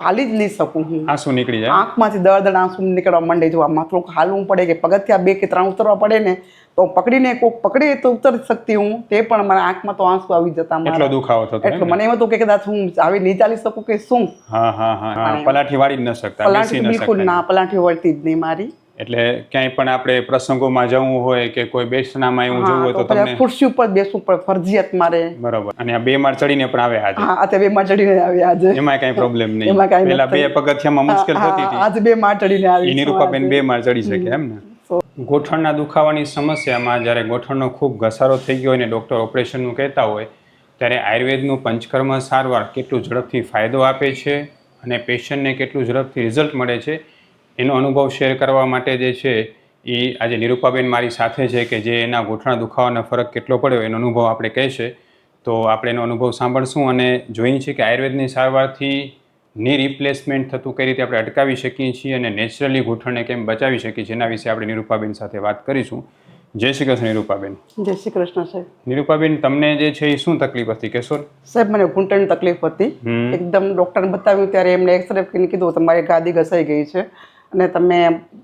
હાલી જ નહીં શકું હું. આંસુ નીકળી જાય. આંખમાંથી દર દર આંસુ નીકળવા માંડે જો આમાં થોડુંક હાલવું પડે કે પગથિયા બે કે ત્રણ ઉતરવા પડે ને તો પકડીને કોક પકડે તો ઉતરી શકતી હું. તે પણ મારા આંખમાં તો આંસુ આવી જતા એટલો દુખાવો થતો એટલે મને એમ હતું કે કદાચ હું આવી નહીં ચાલી શકું કે શું? હા હા હા પલાઠી વાળી ન શકતા પલાઠી બિલકુલ ના પલાઠી વળતી જ નહીં મારી. એટલે ક્યાંય પણ આપણે પ્રસંગોમાં જવું હોય કે કોઈ બેસનામાં એવું જવું હોય તો તમને ખુરશી ઉપર બેસવું પડે ફરજિયાત મારે. બરોબર. અને આ બે માળ ચડીને પણ આવે આજે. હા આ બે માર ચડીને આવે આજે. એમાં કઈ પ્રોબ્લેમ નહીં. એમાં કઈ પેલા બે. પગથિયામાં મુશ્કેલ થતી હતી. આજે બે માર ચડીને આવી નિરૂપાબેન બે માળ ચડી શકે એમ ને? ગોઠણના દુખાવાની સમસ્યામાં જ્યારે ગોઠણનો ખૂબ ઘસારો થઈ ગયો હોય ને ડૉક્ટર ઓપરેશનનું કહેતા હોય ત્યારે આયુર્વેદનું પંચકર્મ સારવાર કેટલું ઝડપથી ફાયદો આપે છે અને પેશન્ટને કેટલું ઝડપથી રિઝલ્ટ મળે છે એનો અનુભવ શેર કરવા માટે જે છે એ આજે નિરૂપાબેન મારી સાથે છે કે જે એના ગોઠણા દુખાવાનો ફરક કેટલો પડ્યો એનો અનુભવ આપણે કહેશે. તો આપણે એનો અનુભવ સાંભળશું અને જોઈએ છીએ કે આયુર્વેદની સારવારથી ની રિપ્લેસમેન્ટ થતું કઈ રીતે આપણે અટકાવી શકીએ છીએ અને નેચરલી ઘૂંટણને કેમ બચાવી શકીએ છીએ એના વિશે આપણે નિરૂપાબેન સાથે વાત કરીશું. જય શ્રી કૃષ્ણ નિરૂપાબેન. જય શ્રી કૃષ્ણ સાહેબ. નિરૂપાબેન તમને જે છે એ શું તકલીફ હતી? કેશોર સાહેબ મને ઘૂંટણની તકલીફ હતી. એકદમ ડૉક્ટરને બતાવ્યું ત્યારે એમણે એક્સરે કરીને કીધું તમારી ગાદી ઘસાઈ ગઈ છે. અને તમે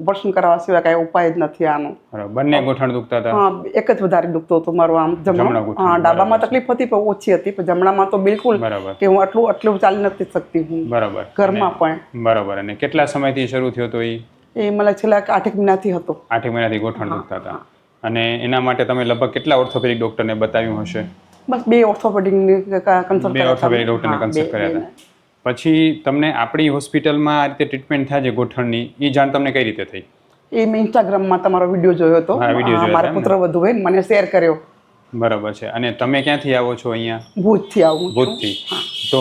ઓપરેશન કરાવવા સિવાય કાંઈ ઉપાય જ નથી આનો. બંને ગોઠણ દુખતા હતા? હા એક જ વધારે દુખતો હતો મારું આમ જમણા. હા ડાબામાં તકલીફ હતી પણ ઓછી હતી પણ જમણામાં તો બિલકુલ કે હું આટલું આટલું ચાલી નથી શકતી હું. બરાબર. ઘરમાં પણ. બરાબર. અને કેટલા સમયથી શરૂ થયો તો એ એ મને છેલ્લા આઠેક મહિનાથી હતો. આઠેક મહિનાથી ગોઠણ દુખતા હતા. અને એના માટે તમે લગભગ કેટલા ઓર્થોપેડિક ડોક્ટરને બતાવ્યું હશે? બસ બે ઓર્થોપેડિક કન્સલ્ટ બે ઓર્થોપેડિક ડોક્ટરને કન્સલ્ટ કર્યા હતા. પછી તમને આપણી હોસ્પિટલમાં આ રીતે ટ્રીટમેન્ટ થાય છે ગોઠણની એ જાણ તમને કઈ રીતે થઈ? એ મેં ઇન્સ્ટાગ્રામમાં તમારો વીડિયો જોયો હતો. હા, video જોયો મારા હતો પુત્ર વધુ હોય મને શેર કર્યો. બરાબર છે. અને તમે ક્યાંથી આવો છો અહીંયા? ભૂજથી આવું છું. ભૂતથી તો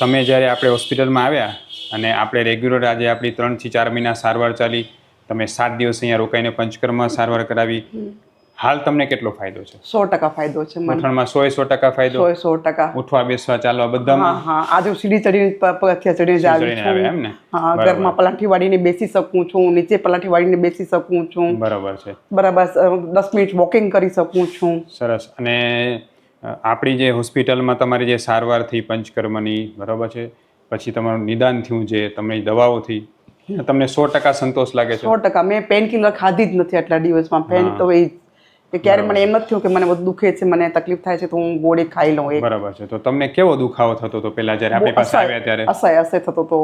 તમે જ્યારે આપણે હોસ્પિટલમાં આવ્યા અને આપણે રેગ્યુલર આજે આપણી ત્રણથી ચાર મહિના સારવાર ચાલી તમે સાત દિવસ અહીંયા રોકાઈને પંચકર્મ સારવાર કરાવી હાલ તમને કેટલો ફાયદો છે? સો ટકા ફાયદો છે મને. ગોઠણમાં સો સો ટકા ફાયદો? સો સો ટકા. ઉઠવા બેસવા ચાલવા બધામાં? હા આજે સીડી ચડી પગથિયા ચડીને જ આવી છું. એમ ને? હા ઘરમાં પલાઠી વાળીને બેસી શકું છું નીચે પલાઠી વાળીને બેસી શકું છું. બરાબર છે. બરાબર દસ મિનિટ વોકિંગ કરી શકું છું. સરસ. અને આપણી જે હોસ્પિટલમાં તમારી જે સારવાર થઈ પંચકર્મની બરાબર છે? પછી તમારું નિદાન થયું જે તમારી દવાઓથી તમને સો ટકા સંતોષ લાગે છે? સો ટકા. મેં પેન કિલર ખાધી જ નથી આટલા દિવસમાં. પેન તો એ કે ક્યારે મને એમ નથી થયું કે મને બધું દુખે છે મને તકલીફ થાય છે તો હું ગોળી ખાઈ લઉં એ બરાબર છે. તો તમને કેવો દુખાવો થતો હતો પેલા જ્યારે આપણી પાસે આવ્યા ત્યારે? અસહ્ય અસહ્ય થતો હતો.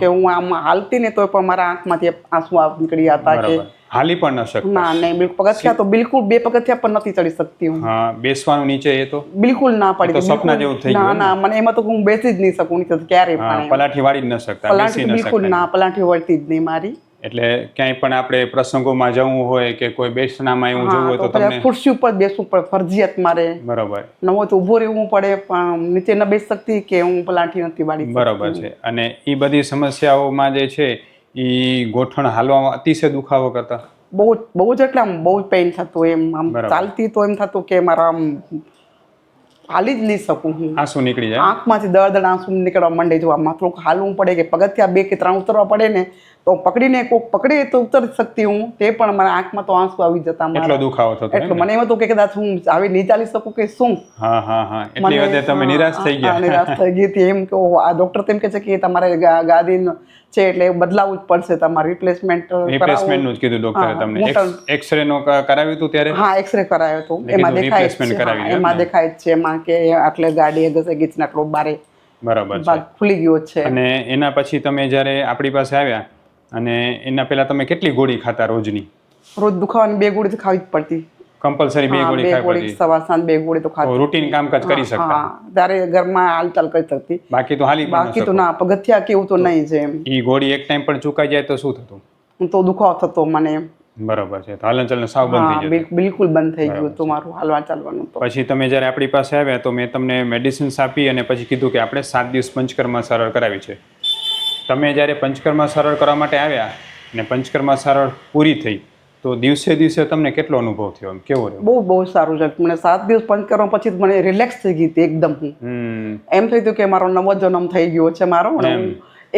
કે હું આમ હાલતી ને તો પણ મારા આંખમાંથી આંસુ નીકળી હતા કે હાલી પણ ન શકતો. ના નહીં બિલકુલ પગથિયા તો બિલકુલ બે પગથિયા પણ નથી ચડી શકતી હું. હા બેસવાનું નીચે એ તો? બિલકુલ ના પડી તો સપના જેવું થઈ ગયું ના મને એમાં તો હું બેસી જ નહીં શકું નીચે ક્યારે પણ પલાઠી વાળી જ ન શકતા ન બિલકુલ ના પલાઠી વળતી જ નહીં મારી. એટલે ક્યાંય પણ આપણે પ્રસંગોમાં જવું હોય કે કોઈ બેસણામાં એવું જવું હોય તો તમને ખુરશી ઉપર બેસવું પડે ફરજિયાત મારે. બરાબર. ન હોય તો ઊભો રહેવું પડે પણ નીચે ન બેસી શકતી કે હું પલાઠી નથી વાળી બરોબર છે. અને એ બધી સમસ્યાઓમાં જે છે એ ગોઠણ હાલવામાં અતિશય દુખાવો કરતા. બહુ બહુ જ એટલે આમ બહુ જ પેઇન થતું એમ. આમ ચાલતી તો એમ થતું કે મારા આમ હાલી જ નહીં શકું હું. આંસુ નીકળી જાય. આંખમાંથી દર્દ આંસુ નીકળવા માંડે જો આમાં થોડુંક હાલવું પડે કે પગથિયા બે કે ત્રણ ઉતરવા પડે ને તો પકડીને કોક પકડે તો ઉતર શકતી હું. તે પણ મારા આંખમાં તો આંસુ આવી જતા એટલો દુખાવો થતો એટલે મને એમ હતું કે કદાચ હું આવી નહીં ચાલી શકું કે શું? હા હા હા. એટલી તમે નિરાશ થઈ ગયા. નિરાશ થઈ ગઈ હતી. એમ કે આ ડોક્ટર તેમ કે છે કે તમારે ગાદી છે એટલે બદલાવું જ પડશે તમારે રિપ્લેસમેન્ટ રિપ્લેસમેન્ટનું જ કીધું ડોક્ટરે તમને. એક્સરે નો કરાવ્યું હતું ત્યારે? હા એક્સરે કરાવ્યો હતો. એમાં દેખાય છે. એમાં દેખાય છે એમાં કે આટલે ગાડી ઘસે ગીચના આટલો બારે બરાબર ખુલી ગયો છે. અને એના પછી તમે જ્યારે આપણી પાસે આવ્યા અને એના પહેલા તમે કેટલી ગોળી ખાતા રોજની? રોજ દુખાવાની બે ગોળી તો ખાવી જ પડતી. કમ્પલસરી બે ગોળી ખાવી ગોળી પડતી. સવાર સાંજ બે ગોળી તો ખાતી. રૂટીન કામકાજ કરી શકતા. હા ત્યારે ઘરમાં હાલચાલ કરી શકતી. બાકી તો હાલી બાકી તો ના પગથિયા કેવું તો નહીં છે એમ. ઈ ગોળી એક ટાઈમ પણ ચૂકાઈ જાય તો શું થતું? તો દુખાવો થતો મને બરાબર છે તો હાલન ચાલન સાવ બંધ થઈ ગયું બિલકુલ બંધ થઈ ગયું તો મારું હાલવા ચાલવાનું પછી તમે જ્યારે આપણી પાસે આવ્યા તો મેં તમને મેડિસિન્સ આપી અને પછી કીધું કે આપણે સાત દિવસ પંચકર્મ સરળ કરાવી છે. તમે જ્યારે પંચકર્મા સરળ કરવા માટે આવ્યા અને પંચકર્મા સરળ પૂરી થઈ તો દિવસે દિવસે તમને કેટલો અનુભવ થયો? એમ કેવો રહ્યો? બહુ બહુ સારું છે. મને સાત દિવસ પંચકર્મ પછી મને રિલેક્સ થઈ ગઈ હતી એકદમ. એમ થઈ ગયું કે મારો નવો જન્મ થઈ ગયો છે મારો હું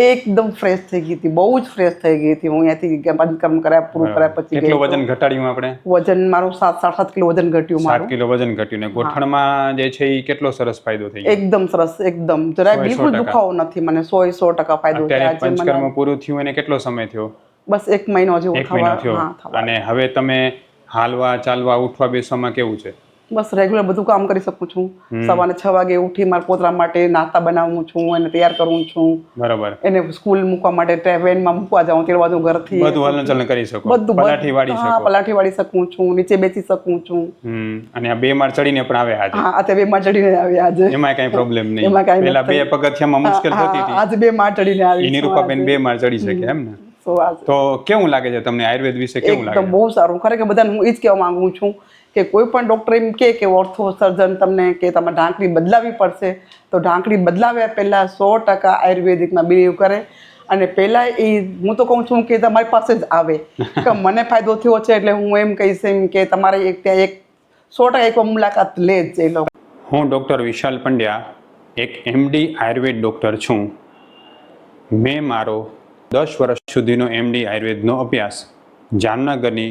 એકદમ ફ્રેશ થઈ ગઈ હતી બહુ જ ફ્રેશ થઈ ગઈ હતી. હું અહીંયાથી પંચકર્મ કરાયા પૂરું કરાયા પછી કેટલું વજન ઘટાડ્યું આપણે? વજન મારું સાત સાડા સાત કિલો વજન ઘટ્યું મારું. કિલો વજન ઘટ્યું ને ગોઠણમાં જે છે એ કેટલો સરસ ફાયદો થઈ એકદમ સરસ એકદમ. જરાય બિલકુલ દુખાવો નથી મને સો સો ટકા ફાયદો થયો પંચકર્મ પૂરું થયું એને કેટલો સમય થયો? બસ એક મહિનો જેવો એક મહિનો થયો. અને હવે તમે હાલવા ચાલવા ઉઠવા બેસવામાં કેવું છે? બસ રેગ્યુલર બધું કામ કરી શકું છું. સવારે છ વાગે ઉઠી મારા પોતરા માટે નાસ્તા બનાવું છું એને તૈયાર કરું છું. બરાબર. એને સ્કૂલ મૂકવા માટે ટ્રેનમાં મૂકવા જાઉં ત્યાર બાજુ ઘરથી. બધું હલનચલન કરી શકું. બધું પલાઠી વાળી હા પલાઠી વાળી શકું છું નીચે બેસી શકું છું. અને આ બે માર ચડીને પણ આવે આજે. હા અત્યારે બે માર ચડીને આવે આજે. એમાં કઈ પ્રોબ્લેમ નહીં. એમાં કઈ પેલા બે પગથિયામાં મુશ્કેલ થતી હતી. આજે બે માર ચડીને આવી નિરૂપાબેન બે માર ચડી શકે એમ ને? તો કેવું લાગે છે તમને આયુર્વેદ વિશે કેવું લાગે? એકદમ બહુ સારું. ખરેખર બધાને હું એ જ કહેવા માંગુ છું કે કોઈ પણ ડૉક્ટર એમ કહે કે ઓર્થો સર્જન તમને કે તમે ઢાંકણી બદલાવી પડશે તો ઢાંકણી બદલાવ્યા પહેલાં સો ટકા આયુર્વેદિકમાં બિલીવ કરે. અને પહેલાં એ હું તો કહું છું કે તમારી પાસે જ આવે. કે મને ફાયદો થયો છે એટલે હું એમ કહીશ એમ કે તમારે એક ત્યાં એક સો ટકા એક મુલાકાત લે જ એ લોકો. હું ડૉક્ટર વિશાલ પંડ્યા એક એમડી આયુર્વેદ ડૉક્ટર છું. મેં મારો દસ વર્ષ સુધીનો એમડી આયુર્વેદનો અભ્યાસ જામનગરની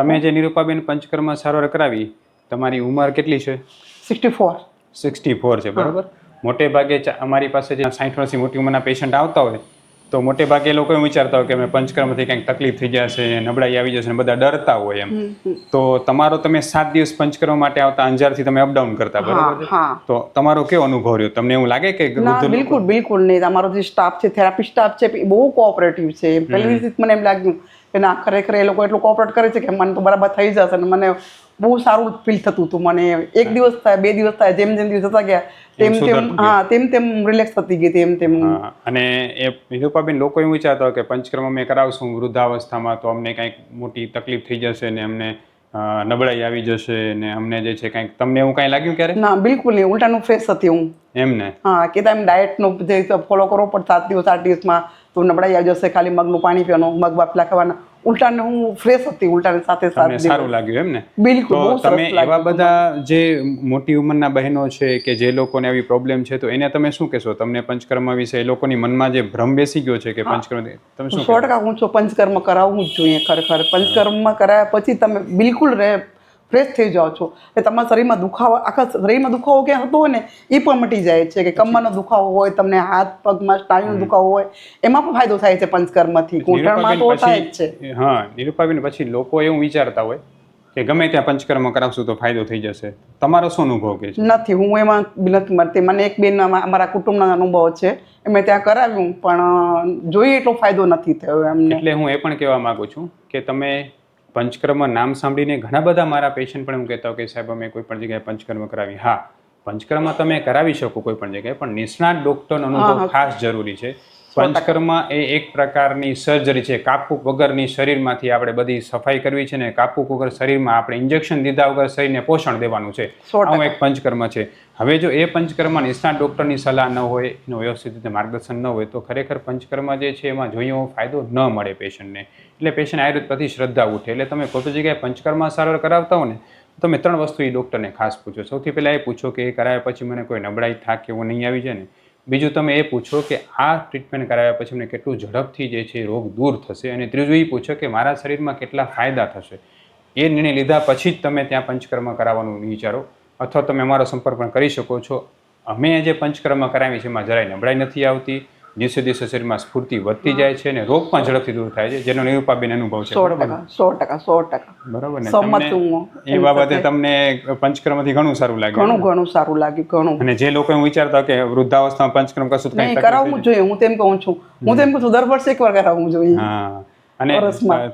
તમે જે નિરૂપાબેન પંચકર્મ સારવાર કરાવી તમારી ઉંમર કેટલી છે? સિક્સટી ફોર સિક્સટી ફોર છે બરાબર? મોટે ભાગે અમારી પાસે જે સાઠ વર્ષથી મોટી ઉંમરના પેશન્ટ આવતા હોય તો મોટે ભાગે એ લોકો એમ વિચારતા હોય કે અમે પંચકર્મથી કંઈક તકલીફ થઈ જશે નબળાઈ આવી જશે ને બધા ડરતા હોય એમ. તો તમારો તમે સાત દિવસ પંચકર્મ માટે આવતા અંજારથી તમે અપડાઉન કરતા બરાબર તો તમારો કેવો અનુભવ રહ્યો? તમને એવું લાગે કે બિલકુલ બિલકુલ નહીં. અમારો જે સ્ટાફ છે થેરાપી સ્ટાફ છે એ બહુ કોઓપરેટિવ છે. પહેલી મને એમ લાગ્યું કે ના ખરેખર એ લોકો એટલું કોઓપરેટ કરે છે કે મને તો બરાબર થઈ જશે અને મને બહુ સારું ફીલ થતું હતું મને. એક દિવસ થાય બે દિવસ થાય જેમ જેમ દિવસ થતા ગયા તેમ તેમ હા તેમ તેમ રિલેક્સ થતી ગઈ તેમ તેમ. અને એ નિરૂપાબેન લોકો એવું વિચારતા કે પંચકર્મ અમે કરાવશું વૃદ્ધાવસ્થામાં તો અમને કંઈક મોટી તકલીફ થઈ જશે ને અમને નબળાઈ આવી જશે ને અમને જે છે કંઈક તમને એવું કંઈ લાગ્યું ક્યારે? ના બિલકુલ નહીં. ઉલટાનું ફ્રેશ હતી હું. એમને હા કે તમે ડાયટનો જે ફોલો કરવો પડે સાત દિવસ આઠ દિવસમાં. તો નબળાઈ આવી જશે ખાલી મગનું પાણી પીવાનું મગ બાફલા ખાવાના. ઉલટાને હું ફ્રેશ હતી ઉલટાને સાથે સાથે સારું લાગ્યું એમ ને બિલકુલ તમે એવા બધા જે મોટી ઉંમરના બહેનો છે કે જે લોકોને આવી પ્રોબ્લેમ છે તો એને તમે શું કહેશો? તમને પંચકર્મ વિશે એ લોકોની મનમાં જે ભ્રમ બેસી ગયો છે કે પંચકર્મ તમે શું સો ટકા હું છું પંચકર્મ કરાવવું જ જોઈએ ખરેખર. પંચકર્મ કરાયા પછી તમે બિલકુલ રે ફ્રેશ થઈ જાઓ છો. એ તમારા શરીરમાં દુખાવો આખા શરીરમાં દુખાવો ક્યાં હતો હોય ને એ પણ મટી જાય છે કે કમરનો દુખાવો હોય તમને હાથ પગમાં સ્નાયુનો દુખાવો હોય એમાં પણ ફાયદો થાય છે પંચકર્મથી. ઘૂંટણમાં તો થાય જ છે. હા નિરૂપાબેન પછી લોકો એવું વિચારતા હોય કે ગમે ત્યાં પંચકર્મ કરાવશું તો ફાયદો થઈ જશે. તમારો શું અનુભવ કે છે? નથી હું એમાં નથી મળતી. મને એક બેન અમા- અમારા કુટુંબના અનુભવ છે. મેં ત્યાં કરાવ્યું પણ જોઈએ એટલો ફાયદો નથી થયો એમને. એટલે હું એ પણ કહેવા માગું છું કે તમે પંચકર્મ નામ સાંભળીને ઘણા બધા મારા પેશન્ટ પણ એમ કહેતા હોય કે સાહેબ અમે કોઈ પણ જગ્યાએ પંચકર્મ કરાવી હા પંચકર્મ તમે કરાવી શકો કોઈ પણ જગ્યાએ પણ નિષ્ણાત ડોક્ટરનો અનુભવ ખાસ જરૂરી છે. પંચકર્મ એ એક પ્રકારની સર્જરી છે. કાપુક વગરની શરીરમાંથી આપણે બધી સફાઈ કરવી છે ને કાપુક વગર શરીરમાં આપણે ઇન્જેક્શન દીધા વગર શરીરને પોષણ દેવાનું છે. આવું એક પંચકર્મ છે. હવે જો એ પંચકર્મ નિષ્ણાત ડૉક્ટરની સલાહ ન હોય એનું વ્યવસ્થિત રીતે માર્ગદર્શન ન હોય તો ખરેખર પંચકર્મ જે છે એમાં જોઈએ એવો ફાયદો ન મળે પેશન્ટને. એટલે પેશન્ટ આયુર્વેદ પ્રતિ શ્રદ્ધા ઉઠે. એટલે તમે કોઈ જગ્યાએ પંચકર્મ સારવાર કરાવતા હો ને તો તમે ત્રણ વસ્તુ એ ડૉક્ટરને ખાસ પૂછો. સૌથી પહેલાં એ પૂછો કે એ કરાયા પછી મને કોઈ નબળાઈ થાક કે એવું નહીં આવી જાય ને? બીજું તમે એ પૂછો કે આ ટ્રીટમેન્ટ કરાવ્યા પછી મને કેટલું ઝડપથી જે છે રોગ દૂર થશે અને ત્રીજું એ પૂછો કે મારા શરીરમાં કેટલા ફાયદા થશે. એ નિર્ણય લીધા પછી જ તમે ત્યાં પંચકર્મ કરાવવાનું વિચારો અથવા તમે અમારો સંપર્ક પણ કરી શકો છો. અમે જે પંચકર્મ કરાવી છે એમાં જરાય નબળાઈ નથી આવતી. દિવસે દિવસે શરીરમાં સ્ફૂર્તિ વધતી જાય છે અને રોગ પણ ઝડપથી દૂર થાય છે જેનો નિરૂપાબેન અનુભવ છે. સો ટકા સો ટકા સો ટકા. બરાબર ને? સંમત હું એ બાબતે તમને પંચક્રમથી ઘણું સારું લાગ્યું. ઘણું ઘણું સારું લાગ્યું ઘણું. અને જે લોકો એવું વિચારતા કે વૃદ્ધાવસ્થામાં પંચક્રમ કશું કંઈ કરાવવું જોઈએ હું તેમ કહું છું. હું તેમ કહું છું દર વર્ષે એકવાર કરાવવું જોઈએ. હા. અને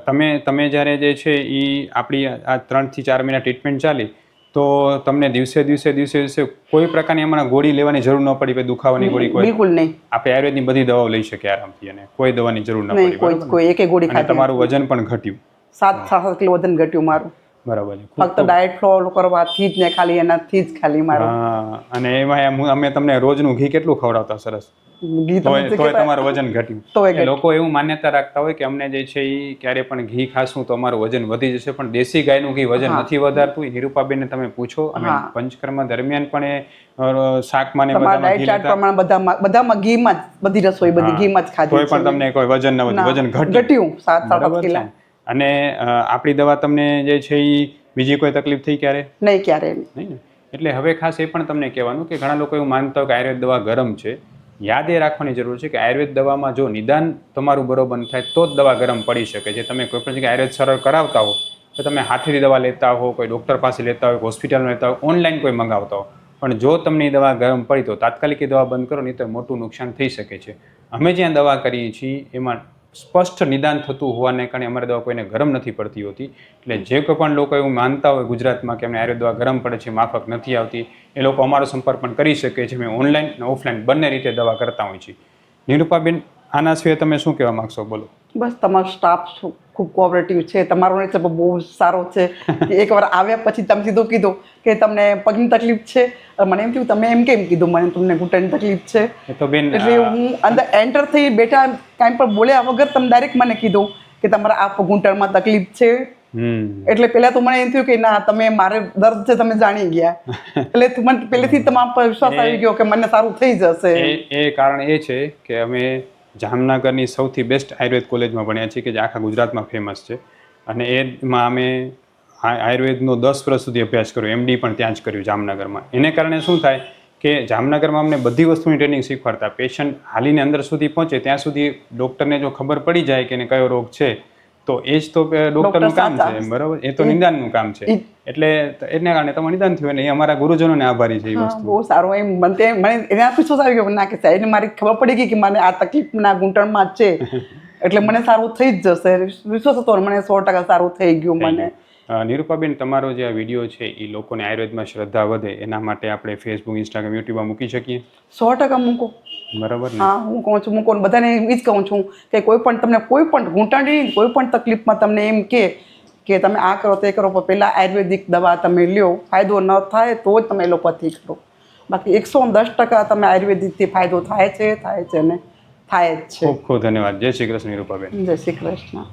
તમે તમે જ્યારે જે છે એ આપણી આ ત્રણથી ચાર મહિના ટ્રીટમેન્ટ ચાલી તો તમને દિવસે દિવસે દિવસે દિવસે કોઈ પ્રકારની હમણાં ગોળી લેવાની જરૂર ન પડી દુખાવાની ગોળી કોઈ બિલકુલ નહીં. આપણે આયુર્વેદની બધી દવાઓ લઈ શકીએ આરામથી અને કોઈ દવાની જરૂર ન પડી કોઈ એક ગોળી ખાધી. તમારું વજન પણ ઘટ્યું. સાત છ કિલો વજન ઘટ્યું મારું. બરાબર ફક્ત ડાયટ ફોલો કરવાથી જ ને ખાલી એનાથી જ ખાલી મારો. અને એમાં અમે તમને રોજનું ઘી કેટલું ખવડાવતા સરસ? તોય તમારું વજન ઘટ્યું. તો લોકો એવું માન્યતા રાખતા હોય કે અમને જે છે એ ક્યારે પણ ઘી ખાશું તો અમારું વજન વધી જશે પણ દેશી ગાયનું ઘી વજન નથી વધારતું. નિરૂપાબેનને તમે પૂછો અને પંચકર્મ દરમિયાન પણ એ શાકમાં ને બધામાં પ્રમાણે બધામાં ઘીમાં જ બધી રસોઈ બધી ઘીમાં જ ખાધી તોય પણ તમને કોઈ વજન ન વજન ઘટ્યું. ઘટ્યું. સાત સાત કિલા અને આપણી દવા તમને જે છે એ બીજી કોઈ તકલીફ થઈ ક્યારે? નહીં ક્યારે નહીં. ને? એટલે હવે ખાસ એ પણ તમને કહેવાનું કે ઘણા લોકો એવું માનતા હોય કે આયુર્વેદ દવા ગરમ છે. યાદ એ રાખવાની જરૂર છે કે આયુર્વેદ દવામાં જો નિદાન તમારું બરોબર થાય તો જ દવા ગરમ પડી શકે. છે તમે કોઈ પણ જગ્યાએ આયુર્વેદ સરળ કરાવતા હો તો તમે હાથેથી દવા લેતા હો કોઈ ડૉક્ટર પાસે લેતા હોય હોસ્પિટલમાં લેતા હોય ઓનલાઈન કોઈ મંગાવતા હો. પણ જો તમને એ દવા ગરમ પડી તો તાત્કાલિક એ દવા બંધ કરો નહીં તો મોટું નુકસાન થઈ શકે છે. અમે જ્યાં દવા કરીએ છીએ એમાં સ્પષ્ટ નિદાન થતું હોવાને કારણે અમારી દવા કોઈને ગરમ નથી પડતી હોતી. એટલે જે કોઈ પણ લોકો એવું માનતા હોય ગુજરાતમાં કે અમને આયુર્વેદ દવા ગરમ પડે છે, માફક નથી આવતી, એ લોકો અમારો સંપર્ક પણ કરી શકે છે. અમે ઓનલાઈન અને ઓફલાઈન બંને રીતે દવા કરતા હોય છીએ. નિરૂપાબેન આના સિવાય તમે શું કહેવા માગશો? બોલો. બસ તમારો સ્ટાફ ખૂબ કોઓપરેટિવ છે તમારો નેચર બહુ સારો છે. એકવાર આવ્યા પછી તમે સીધું કીધું કે તમને પગની તકલીફ છે. મને એમ થયું તમે એમ કેમ કીધું? મને તમને ઘૂંટણની તકલીફ છે. એટલે હું અંદર એન્ટર થઈ બેટા કાંઈ પણ બોલ્યા વગર તમે ડાયરેક્ટ મને કીધું કે તમારા આ ઘૂંટણમાં તકલીફ છે. એટલે પહેલા તો મને એમ થયું કે ના તમે મારે દર્દ છે તમે જાણી ગયા. એટલે મને પહેલેથી તમારા પર વિશ્વાસ આવી ગયો કે મને સારું થઈ જશે. એ કારણ એ છે કે અમે જામનગરની સૌથી બેસ્ટ આયુર્વેદ કોલેજમાં ભણ્યા છીએ કે જે આખા ગુજરાતમાં ફેમસ છે. અને એમાં અમે આયુર્વેદનો દસ વર્ષ સુધી અભ્યાસ કર્યો એમડી પણ ત્યાં જ કર્યું જામનગરમાં. એને કારણે શું થાય કે જામનગરમાં અમને બધી વસ્તુની ટ્રેનિંગ શીખવાડતા પેશન્ટ હાલીને અંદર સુધી પહોંચે, ત્યાં સુધી ડૉક્ટરને જો ખબર પડી જાય કે એને કયો રોગ છે તો એ જ તો ડોક્ટરનું કામ છે. બરાબર? એ તો નિદાનનું કામ છે. એટલે એને કારણે તમારું નિદાન થયું અને એ અમારા ગુરુજનોને આભારી છે એ વસ્તુ. બહુ સારું. એમ મને મને એના વિશ્વાસ આવી ગયો ના કે સાહેબ મારી ખબર પડી ગઈ કે મને આ તકલીફના ઘૂંટણમાં જ છે. એટલે મને સારું થઈ જ જશે. વિશ્વાસ હતો મને સો ટકા સારું થઈ ગયું મને. નિરૂપાબેન તમારો જે આ વીડિયો છે એ લોકોને આયુર્વેદમાં શ્રદ્ધા વધે એના માટે આપણે ફેસબુક ઇન્સ્ટાગ્રામ યુટ્યુબમાં મૂકી શકીએ? સો ટકા મૂકો. બરાબર હા હું કહું છું હું કોણ બધાને એ જ કહું છું કે કોઈ પણ તમને કોઈ પણ ઘૂંટણની કોઈ પણ તકલીફમાં તમને એમ કે કે તમે આ કરો તે કરો પણ પહેલાં આયુર્વેદિક દવા તમે લ્યો ફાયદો ન થાય તો જ તમે એલોપેથી કરો. બાકી એકસો દસ ટકા તમે આયુર્વેદિકથી ફાયદો થાય છે થાય છે ને થાય જ છે. ખૂબ ખૂબ ધન્યવાદ. જય શ્રી કૃષ્ણ નિરૂપાબેન. જય શ્રી કૃષ્ણ.